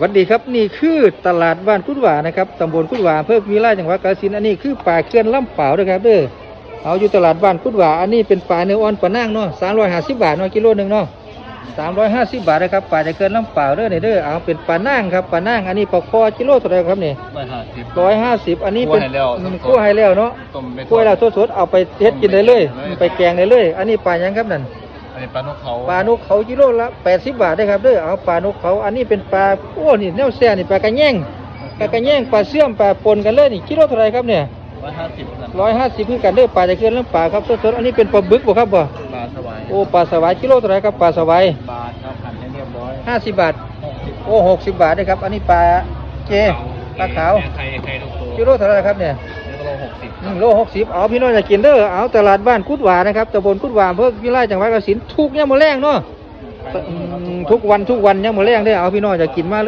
หวัสดีครับนี่คือตลาดบ้านกุดหวานะครับตำบลกุดหวาอำเภอวิไลจังหวัดกาฬสินธุ์อันนี้คือป่าเขื่อนลำเปล่านะครับเด้อเอาอยู่ตลาดบ้านกุดหวาอันนี้เป็นปลาเนื้ออ่อนปลานั่งเนาะสามร้อยห้าสิบบาทเนาะกิโลหนึ่งเนาะสามร้อยห้าสิบบาทนะครับปลาจะเกินลำเปล่าเด้อเนี่ยเด้อเอาเป็นปลานั่งครับปลานั่งอันนี้ปลาคอกิโลเท่าไหร่ครับเนี่ยร้อยห้าสิบร้อยห้าสิบอันนี้เป็นคั่วให้แล้วอืมคั่วให้แล้วเนาะต้มไปคั่วให้แล้วสดๆเอาไปเฮ็ดกินได้เลย ไปแกงได้เลย อันนี้ปลาหยังครับนั่น อันนี้ปลานกเขาปลานกเขากิโลละ80 บาทได้ครับเด้อเอาปลานกเขาอันนี้เป็นปลาโอ้นี่แนวแซ่นี่ปลากระแยงปลากระแยงปลาเสื่อมปลาปนกันเลยนี่กิโลเท่าไหรครับเนี่ยร้อยห้าสิบนะร้อยห้าสิบคือกันเด้อปลาจะเกินเรื่องปลาครับสดๆอันนี้เป็นปลาบึกบ่ครับบ่ปลาสวายโอ้ปลาสวายกิโลเท่าไหรครับปลาสวายบาทครับหั่นให้เรียบร้อยห้าสิบบาทหกสิบโอ้หกสิบบาทได้ครับ อันนี้ปลาเจปลาขาวไข่ไข่ลูกโตกิโลเท่าไหรครับเนี่ยนี่ก็โล หกสิบอืมโลหกสิบเอาพี่น้องจะกินเด้อเอาตลาดบ้านกุดหวานะครับตำบลกุดหวาอำเภอวิไลจังหวัดกาฬสินธุ์ทุกเนี่ยามมาแรงเนาะอืมทุกวันทุกวันเนี่ยามมาแรงเด้อเอาพี่น้องจะกินมาเลย